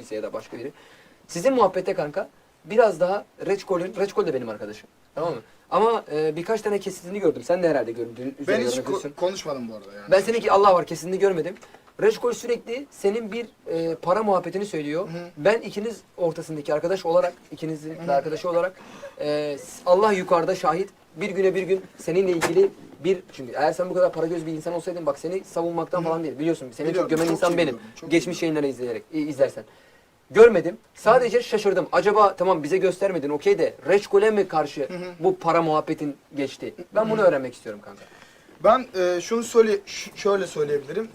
çıktıysa ya da başka biri. Sizin muhabbete kanka biraz daha Reçkol'ün, Reçkol de benim arkadaşım. Tamam mı? Ama e, birkaç tane kesitini gördüm. Sen de herhalde gördün. Ben hiç ko- konuşmadım bu arada yani. Ben seninki Allah var kesinlikle görmedim. Reçkol sürekli senin bir e, para muhabbetini söylüyor. Hı. Ben ikiniz ortasındaki arkadaş olarak, ikinizin de arkadaşı olarak e, Allah yukarıda şahit. Bir güne bir gün seninle ilgili bir çünkü eğer sen bu kadar para göz bir insan olsaydın bak seni savunmaktan Hı hı. falan değil. Biliyorsun seni Biliyorum, çok gömen çok insan iyi benim. biliyorum, çok iyi Geçmiş yayınları izleyerek i- izlersen. Görmedim. Sadece şaşırdım. Acaba tamam bize göstermedin okey de Reçkol'e mi karşı bu para muhabbetin geçti? Ben bunu öğrenmek istiyorum kanka. Ben e, şunu söyle ş- şöyle söyleyebilirim.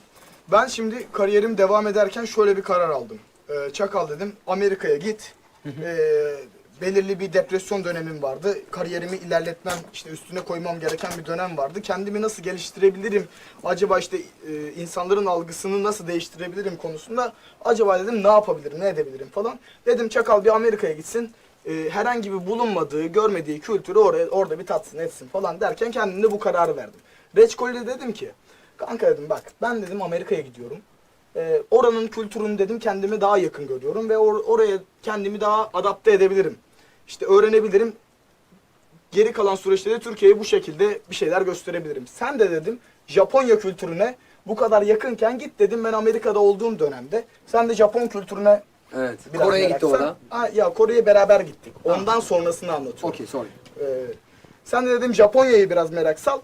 Ben şimdi kariyerim devam ederken şöyle bir karar aldım. E, Çakal dedim Amerika'ya git. E, belirli bir depresyon dönemim vardı. Kariyerimi ilerletmem, işte üstüne koymam gereken bir dönem vardı. Kendimi nasıl geliştirebilirim? Acaba işte e, insanların algısını nasıl değiştirebilirim konusunda acaba dedim ne yapabilirim, ne edebilirim falan. Dedim Çakal bir Amerika'ya gitsin. E, herhangi bir bulunmadığı, görmediği kültürü oraya, orada bir tatsın etsin falan derken kendimde bu kararı verdim. Reçkol'e dedim ki, kanka dedim bak ben dedim Amerika'ya gidiyorum. Ee, oranın kültürünü dedim kendime daha yakın görüyorum ve or- oraya kendimi daha adapte edebilirim. İşte öğrenebilirim. Geri kalan süreçte de Türkiye'ye bu şekilde bir şeyler gösterebilirim. Sen de dedim Japonya kültürüne bu kadar yakınken git dedim ben Amerika'da olduğum dönemde. Sen de Japon kültürüne Evet. biraz Kore'ye gitti meraksan- orada. Ha, ya Kore'ye beraber gittik. Ondan sonrasını anlatıyorum. Okey sorry. Ee, sen de dedim Japonya'yı biraz merak sal.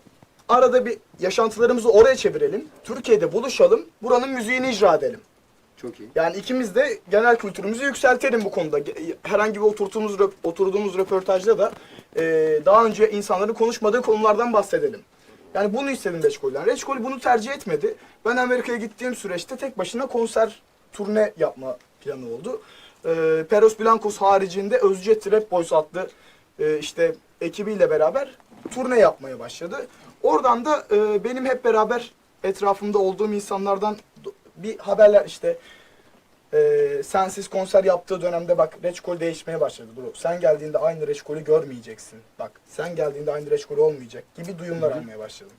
Arada bir yaşantılarımızı oraya çevirelim. Türkiye'de buluşalım. Buranın müziğini icra edelim. Çok iyi. Yani ikimiz de genel kültürümüzü yükseltelim bu konuda. Herhangi bir oturduğumuz, röp- oturduğumuz röportajda da e, daha önce insanların konuşmadığı konulardan bahsedelim. Yani bunu istedim Reçkol'den. Reçkol bunu tercih etmedi. Ben Amerika'ya gittiğim süreçte tek başına konser turne yapma planı oldu. E, Peros Blancos haricinde Özce Rap Boys adlı e, işte ekibiyle beraber turne yapmaya başladı. Oradan da e, benim hep beraber etrafımda olduğum insanlardan bir haberler işte e, sensiz konser yaptığı dönemde bak reçkol değişmeye başladı. Dur, sen geldiğinde aynı reçkolü görmeyeceksin. Bak sen geldiğinde aynı reçkol olmayacak gibi duyumlar almaya başladım.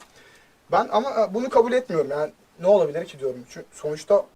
Ben ama e, bunu kabul etmiyorum yani ne olabilir ki diyorum. Çünkü sonuçta